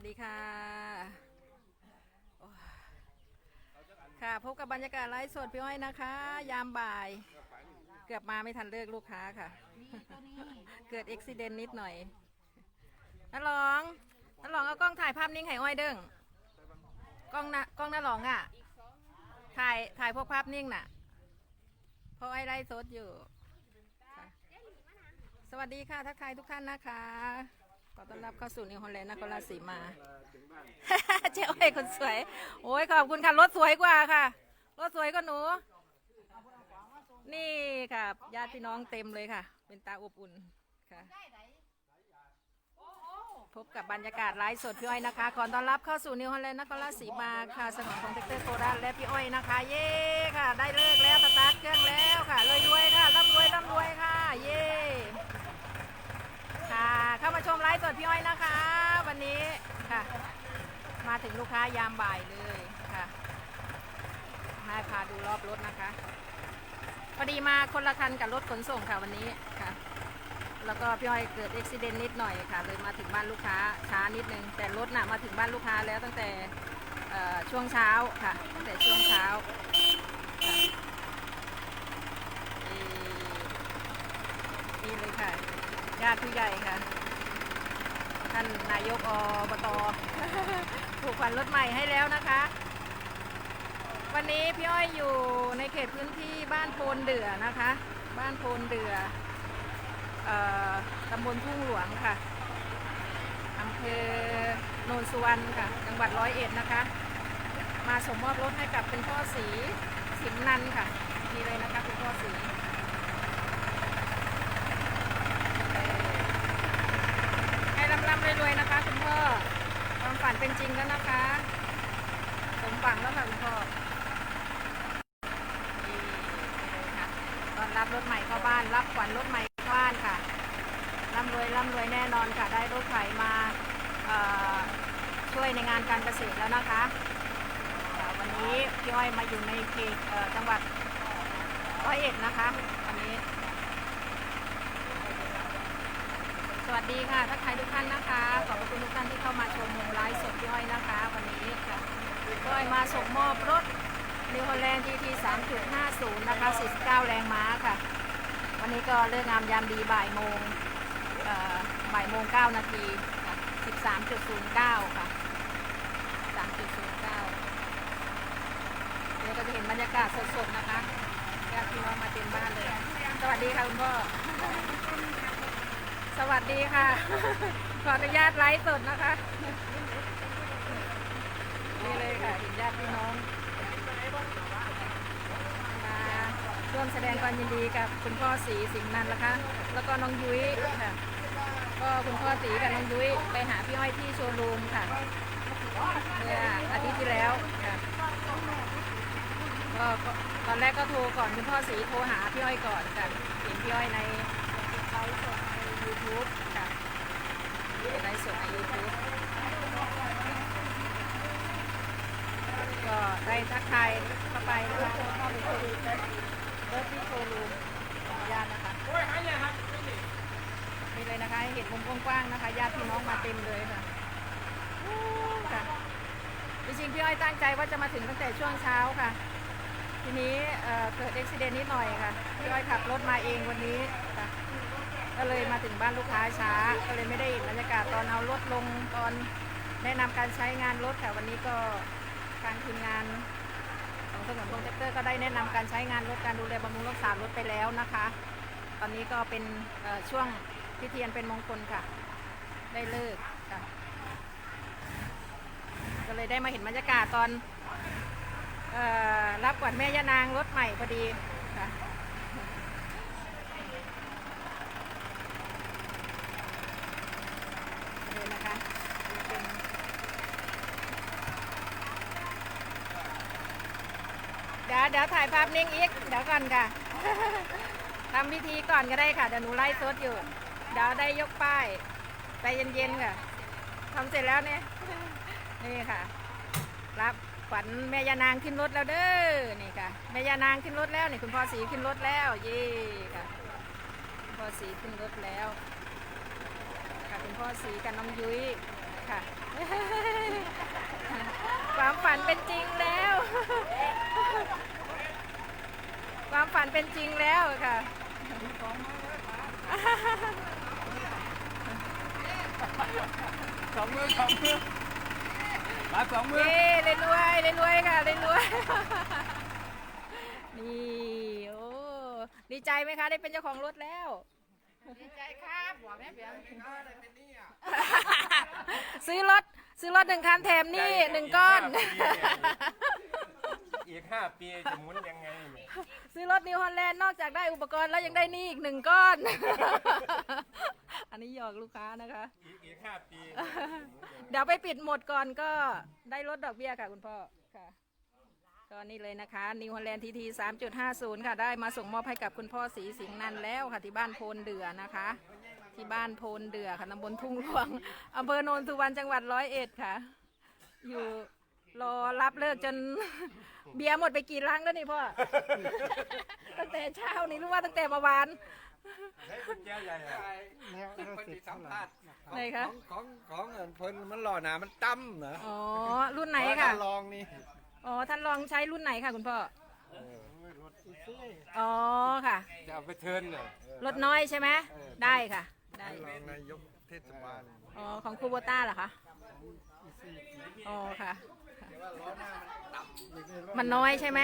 วัสดีค่ะ ค่ะพบกับบรรยากาศไลฟ์สดพี่อ้อยนะคะ ยามบ่าย เกือบมาไม่ทันเลิกลูกค้าค่ะ เกิดอุบิเหตุนิดหน่อยน้าหลองน้าหลองเอากล้องถ่ายภาพนิ่งให้อ้อยเด้งกล้องนะกล้องน้าหลองอะ ถ่ายถ่ายพวกภาพนิ่งน่ะเพราะไอ้ไลฟ์สดอยู่ สวัสดีค่ะทักทายทุกท่านนะคะ อต้อนรับเข้าสู่นิวฮอลแลนด์นครราชสีมา เจ้าเอ้ยคนสวย โอ้ยขอบคุณค่ะ รถสวยกว่าค่ะ รถสวยก็หนู นี่ค่ะญาติพี่น้องเต็มเลยค่ะ เป็นตาอบอุ่นค่ะ พบกับบรรยากาศไลฟ์สดพี่อ้อยนะคะ ขอต้อนรับเข้าสู่นิวฮอลแลนด์นครราชสีมาค่ะสนามของเทคเตอร์โคราชและพี่อ้อยนะคะ เย้ค่ะ ได้เลิกแล้วสตาร์ทเครื่องแล้วค่ะเลยรวยค่ะร่ำรวยร่ำรวยค่ะ เย้ ค่ะ เข้ามาชมไลฟ์สดพี่อ้อยนะคะ วันนี้ค่ะ มาถึงลูกค้ายามบ่ายเลยค่ะให้พาดูรอบรถนะคะพอดีมาคนละคันกับรถขนส่งค่ะวันนี้ค่ะ แล้วก็พี่อ้อยเกิดอุบิเหตุนิดหน่อยค่ะ เลยมาถึงบ้านลูกค้าช้านิดนึง แต่รถน่ะมาถึงบ้านลูกค้าแล้วตั้งแต่ช่วงเช้าค่ะ ตั้งแต่ช่วงเช้าค่ะนี่เลยค่ะ ญาติผู้ใหญ่ค่ะ ท่านนายกอบตผูกพันรถใหม่ให้แล้วนะคะ วันนี้พี่อ้อยอยู่ในเขตพื้นที่บ้านโพนเดือนะคะ บ้านโพนเดืออตำบลทุ่งหลวงค่ะอำเภอโนนสุวรรณค่ะ จังหวัดร้อยเอ็ดนะคะ มาสมมอบรถให้กับคุณพ่อสีสิมนันค่ะนี่เลยนะคะคุณพ่อสีเอ่อให้ ร่ำรวยๆนะคะ คุณพ่อความฝันเป็นจริงแล้วนะคะ สมหวังแล้วค่ะคุณพ่อตอนรับรถใหม่เข้าบ้าน รับขวัญรถใหม่เข้าบ้านค่ะร่ำรวยร่ำรวยแน่นอนค่ะ ได้รถไถมาช่วยในงานการเกษตรแล้วนะคะ วันนี้พี่อ้อยมาอยู่ในเขตจังหวัดร้อยเอ็ดนะคะ วัสวัสดีค่ะทักทายทุกท่านนะคะ ขอบพระคุณทุกท่านที่เข้ามาชมไลฟ์สดพี่อ้อยนะคะ วันนี้ค่ะพี่อ้อยมาส่งมอบรถนิวฮอลแลนด์ GT 3.50 นะคะ 49 แรงม้าค่ะ วันนี้ก็เลิกงามยามดีบ่ายโมงบ่ายโมง 9 นาทีค่ะ13.09 ค่ะ 3.09 เดี๋ยวก็จะเห็นบรรยากาศสดๆนะคะญาติพี่น้องมาเต็มบ้านเลย สวัสดีค่ะคุณพ่อ สวัสดีค่ะ ขออนุญาตไลฟ์สดนะคะ นี่เลยค่ะเห็นญาติพี่น้องมาร่วมแสดงความยินดีกับคุณพ่อสีสิงห์นันนะคะ แล้วก็น้องยุ้ยค่ะ ก็คุณพ่อสีกับน้องยุ้ยไปหาพี่อ้อยที่โชว์รูมค่ะเมื่ออาทิตย์ที่แล้วค่ะก็ตอนแรกก็โทรก่อนคุณพ่อสีโทรหาพี่อ้อยก่อนค่ะเห็นพี่อ้อยใน YouTube ค่ะในไลฟ์สดใน YouTube ก็ได้ทักทายเข้าไปนะคะเข้าไปคุยรถที่โชว์รูมขออนุญาตนะคะนี่เลยนะคะเห็นมุมกว้างๆนะคะญาติพี่น้องมาเต็มเลยค่ะค่ะจริงๆพี่อ้อยตั้งใจว่าจะมาถึงตั้งแต่ช่วงเช้าค่ะ ทีนี้เเกิดอุบิเหตุนิดหน่อยค่ะพี่อ้อยขับรถมาเองวันนี้ค่ะ ก็เลยมาถึงบ้านลูกค้าช้า ก็เลยไม่ได้เห็นบรรยากาศตอนเอารถลงตอนแนะนำการใช้งานรถค่ะวันนี้ก็ทางทีมงานของถนนโปรเจคเตอร์ก็ได้แนะนำการใช้งานรถการดูแลบำรุงรักษารถไปแล้วนะคะ ตอนนี้ก็เป็นช่วงพิธีอันเป็นมงคลค่ะ ได้เลิกค่ะ ก็เลยได้มาเห็นบรรยากาศตอนออรับกวาดแม่ย่านางรถใหม่พอดีค่ะ เลยนะคะนี่เป็น เดี๋ยวถ่ายภาพนิ่งอีก เดี๋ยวก่อนค่ะ ทำพิธีก่อนก็ได้ค่ะ เดี๋ยวหนูไล่สดอยู่ เดี๋ยวได้ยกป้ายใจเย็นๆค่ะทำเสร็จแล้วเนี่ย นี่ค่ะ รับขวัญแม่ยานางขึ้นรถแล้วเด้อ นี่ค่ะ แม่ยานางขึ้นรถแล้วนี่คุณพ่อสีขึ้นรถแล้ว เย่ค่ะคุณพ่อสีขึ้นรถแล้ว ค่ะคุณพ่อสีกับน้องยุ้ยค่ะ ความฝันเป็นจริงแล้ว ความฝันเป็นจริงแล้วค่ะ สองมือสองมือมาสองมือ เย้เลยรวยเลยรวยค่ะเลยรวยนี่โอ้ดีใจไหมคะ ได้เป็นเจ้าของรถแล้ว ดีใจครับบอกแม่เบียร์ซื้อรถซื้อรถหนึ่งคันแถมหนี่หนึ่งก้อน อีกห้าปีจะหมุนยังไงเนี่ยซื้อรถนิวฮอลแลนด์นอกจากได้อุปกรณ์แล้วยังได้หนี่อีกหนึ่งก้อน อันนี้หยอกลูกค้านะคะ อีกอีกห้าปีเดี๋ยวไปปิดหมดก่อนก็ได้ลดดอกเบี้ยค่ะคุณพ่อค่ะก็นี่เลยนะคะนิวฮอลแลนด์ทีทีสามจุดห้าศูนย์ค่ะ ได้มาส่งมอบให้กับคุณพ่อศรีสิงห์นันท์แล้วค่ะที่บ้านโพนเดือนะคะ ที่บ้านโพนเดือค่ะตำบลทุ่งหลวงอำเภอโนนสุวรรณจังหวัดร้อยเอ็ดค่ะ อยู่ รอรับเลิกจน เบียร์หมดไปกี่ลังแล้วนี่พ่อ ตั้งแต่เช้านี่รู้ว่าตั้งแต่เมื่อวาน ให้กุญแจใหญ่อะคนที่สัมภาษณ์ไหนคะ ของของของเพิ่นมันหล่อหนามันตั้มเหรออ๋อ รุ่นไหนค่ะ ลองนี่อ๋อ ท่านลองใช้รุ่นไหนค่ะคุณพ่ออ๋อค่ะ จะเอาไปเทิร์นเนี่ยรถน้อยใช่ไหม ได้ค่ะ ได้ ลองนายกเทศบาลอ๋อ ของคูโบต้าเหรอคะอ๋อค่ะ มันน้อยใช่ไหม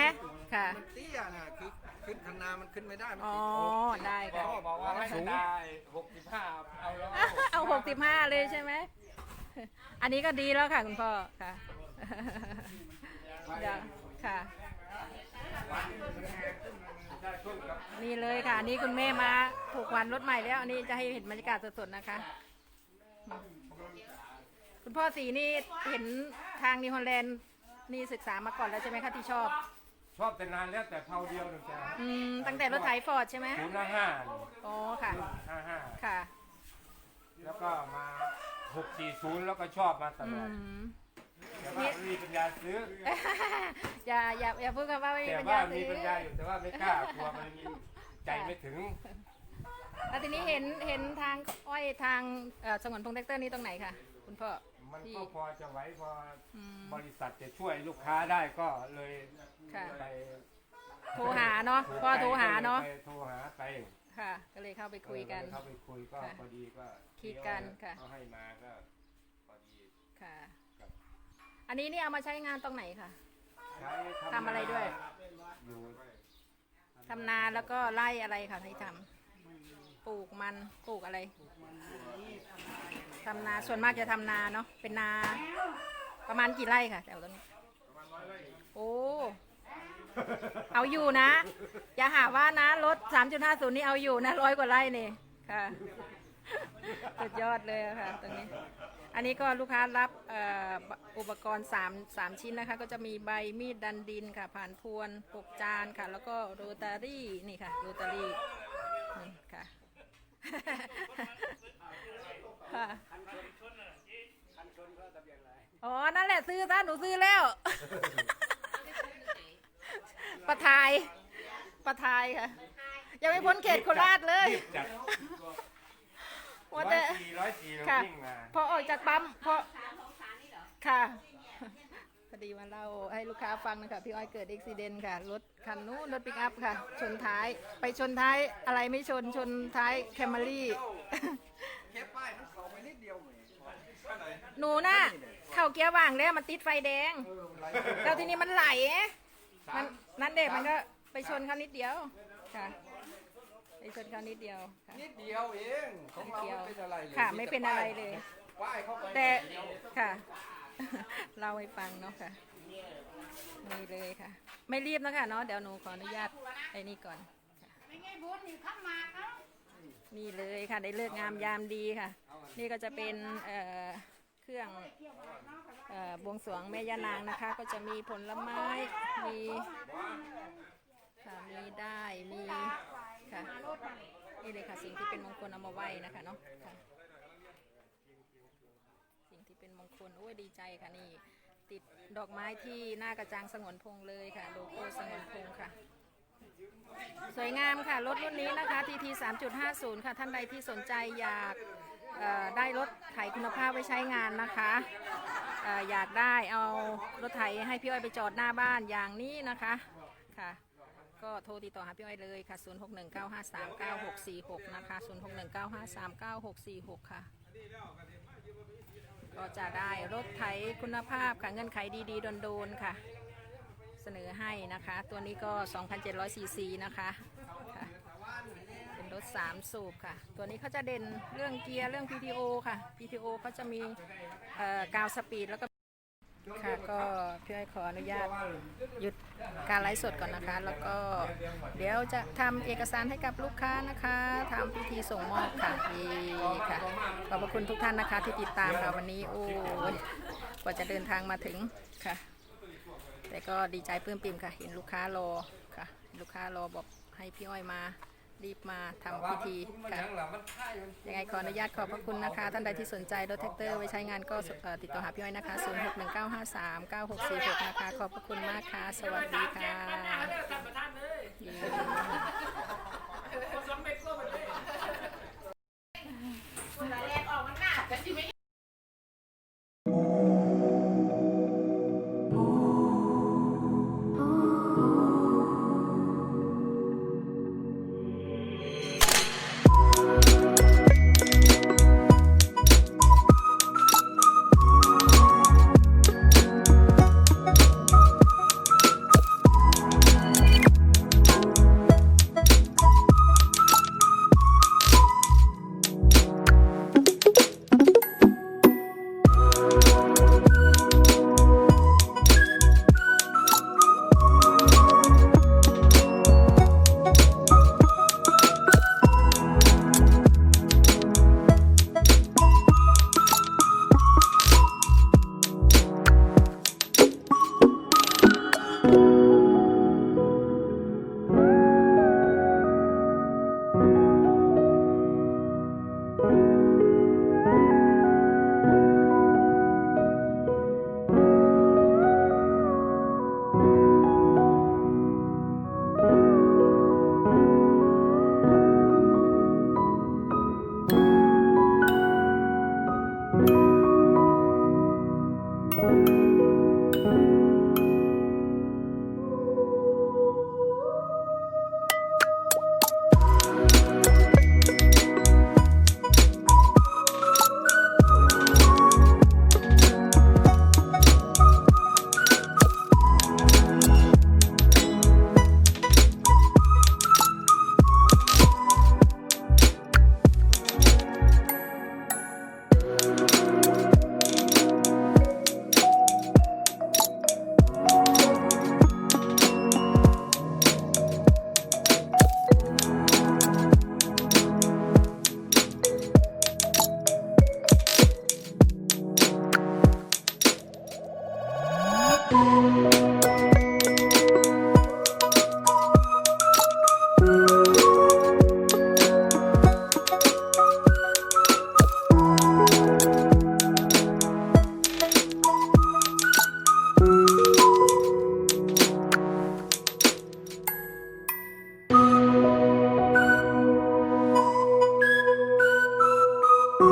ค่ะ มันเตี้ยน่ะคือขึ้นคันนามันขึ้นไม่ได้มันอ๋อ ติดได้พ่ค่ะอบอกว่าให้ได้หกสิบห้าเอาแล้วเอาหกสิบห้าเลยใช่ไหม อันนี้ก็ดีแล้วค่ะ คุณพ่อค่ะเดี๋ยวค่ะ นี่เลยค่ะนี่คุณแม่มาผูกวันรถใหม่แล้ว อันนี้จะให้เห็นบรรยากาศสดๆนะคะ คุณพ่อสีนี่เห็นทางนิวฮอลแลนด์นี่ศึกษามาก่อนแล้วใช่ไหมคะที่ชอบ ชอบแต่นานแล้วแต่เท่าเดียวหนึ่งจ้ะอืมตั้งแต่รถไถฟอร์ดใช่ไหมศูนย์ห้าห้าอ๋อค่ะ ห้าห้าค่ะแล้วก็มาหกสี่ศูนย์แล้วก็ชอบมาตอืลอดม แต่ว่าไม่มีปัญญาซื้อ อย่าอย่าอย่าพูดกันว่าไม่มีแต่ปัญว่าญามีซื้อปัญญาอยู่แต่ว่าไม่กล้ากลัวมันมีใจไม่ถึงแล้วทีนี้เห็นเห็นทางอ้อยทางเอ่อสงวนพงษ์แท็กเตอร์นี่ตรงไหนคะคุณพ่อ มันที่ก็พอจะไหวพออืมบริษัทจะช่วยลูกค้าได้ก็เลยค่ะ ไปโทรหาเนาะพ่อโทรหาเนาะไปโทรหาไปค่ะ ก็เลยเข้าไปคุยกัน เออเข้าไปคุยก็ค่ะพอดีก็คิดกันค่ะ เขาให้มาก็พอดี ค่ะ ครับ อันนี้นี่เอามาใช้งานตรงไหนคะ ใช้ทำอะไรด้วย อยู่ทำนาแล้วก็ไล่อะไรคะที่ทำปลูกมันปลูกอะไร ทำนาส่วนมากจะทำนาเนาะเป็นนา ประมาณกี่ไร่ค่ะแถวตรงนี้โอ้เอาอยู่นะ อย่าหาว่านะรถ 3.50 นี่เอาอยู่นะร้อยกว่าไร่นี่ค่ะสุดยอดเลยค่ะตรงนี้ อันนี้ก็ลูกค้ารับอุปกรณ์3 3ชิ้นนะคะ ก็จะมีใบมีดดันดินค่ะ ผ่านพวนปกจานค่ะ แล้วก็โรตารี่นี่ค่ะโรตารี่นี่ค่ะ ค่ะอ๋อ นั่นแหละซื้อซะหนูซื้อแล้ว ประทาย ประทายค่ะ ยังไม่พ้นเขตโคราชเลยรีบจัดว่าร้อแต่ยสี่ร้อยสี่เราค่ะ วิ่งมา พอออกจากปั๊มพอค่ะ พอดีมาเล่าให้ลูกค้าฟังนะคะพี่อ้อยเกิดอุบิเหตุค่ะ รถคันนู้นรถปิกอัพค่ะ ชนท้าย ไปชนท้ายอะไรไม่ชน ชนท้ายแคมรี่แค่ป้ายมันเข้าไปนิดเดียวแหม หนูน่ะเข้าเกียร์ว่างแล้วมันติดไฟแดง แล้วทีนี้มันไหลมันนั่นเด็กมันก็ไปชนเขานิดเดียวค่ะ ไปชนเขานิดเดียวค่ะ นิดเดียวเองของเรานิดเดียวไม่เป็นอะไรเลยค่ะไม่เป็นอะไรเลย ป้ายเข้าไปแต่นิดเดียวค่ะเล่าให้ฟังเนาะค่ะนี่เลยค่ะ ไม่รีบนะคะเนาะเดี๋ยวหนูขออนุญาตไอ้นี่ก่อนไม่ไงบุญนี่ข้ามมาเขานี่เลยค่ะได้เลิกงามยามดีค่ะ นี่ก็จะเป็นเอ่อ เครื่องเอ่อบวงสรวงแม่ย่านางนะคะ ก็จะมีผลไม้มีค่ะมีได้มีค่ะนี่เลยค่ะสิ่งที่เป็นมงคลเอามาไหว้นะคะเนาะค่ะสิ่งที่เป็นมงคลโอ้ยดีใจค่ะนี่ ติดดอกไม้ที่หน้ากระจังสงวนพงเลยค่ะโลโก้สงวนพงค่ะสวยงามค่ะ รถรุ่นนี้นะคะ TT 3.50 ค่ะ ท่านใดที่สนใจอยาก ได้รถไถคุณภาพไว้ใช้งานนะคะเอ่ออยากได้เอารถไถให้พี่อ้อยไปจอดหน้าบ้านอย่างนี้นะคะค่ะ ก็โทรติดต่อหาพี่อ้อยเลยค่ะ 0619539646 นะคะ 0619539646 ค่ะ ก็จะได้รถไถคุณภาพค่ะเงื่อนไขดีๆโดนๆค่ะ เสนอให้นะคะ ตัวนี้ก็ 2,700ซีซีนะคะ ค่ะเป็นรถ3สูบค่ะ ตัวนี้เขาจะเด่นเรื่องเกียร์เรื่อง PTO ค่ะ PTO เขาจะมีกาวสปีดแล้วก็ค่ะก็พี่อ้อยขออนุญาตหยุดการไลฟ์สดก่อนนะคะ แล้วก็เดี๋ยวจะทำเอกสารให้กับลูกค้านะคะทำพิธีส่งมอบค่ะดีค่ะขอบพระคุณทุกท่านนะคะที่ติดตามค่ะวันนี้โอ้กว่าจะเดินทางมาถึงค่ะ แต่ก็ดีใจปลื้มปิ่มค่ะ เห็นลูกค้ารอค่ะ ลูกค้ารอบอกให้พี่อ้อยมา รีบมาทำพิธีมันค่ะยังหลับมันท่ายมันยังไงขออนุญาตขอบพระคุณนะคะ ท่านใดที่สนใจรถแท็กเตอร์ไว้ใช้งานก็เอ่อติดต่อหาพี่อ้อยนะคะ 0619539646 นะคะ ขอบพระคุณมากค่ะ สวัสดีค่ะท่านประธานเลยเย้คนสำเร็จก็มาเลยคนละแรกออกมันหน้าแต่ที่ไม่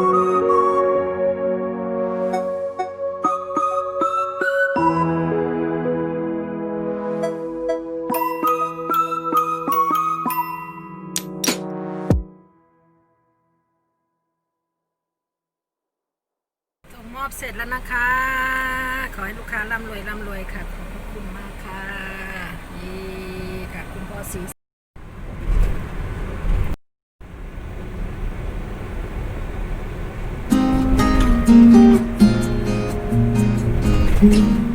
ส่ 음.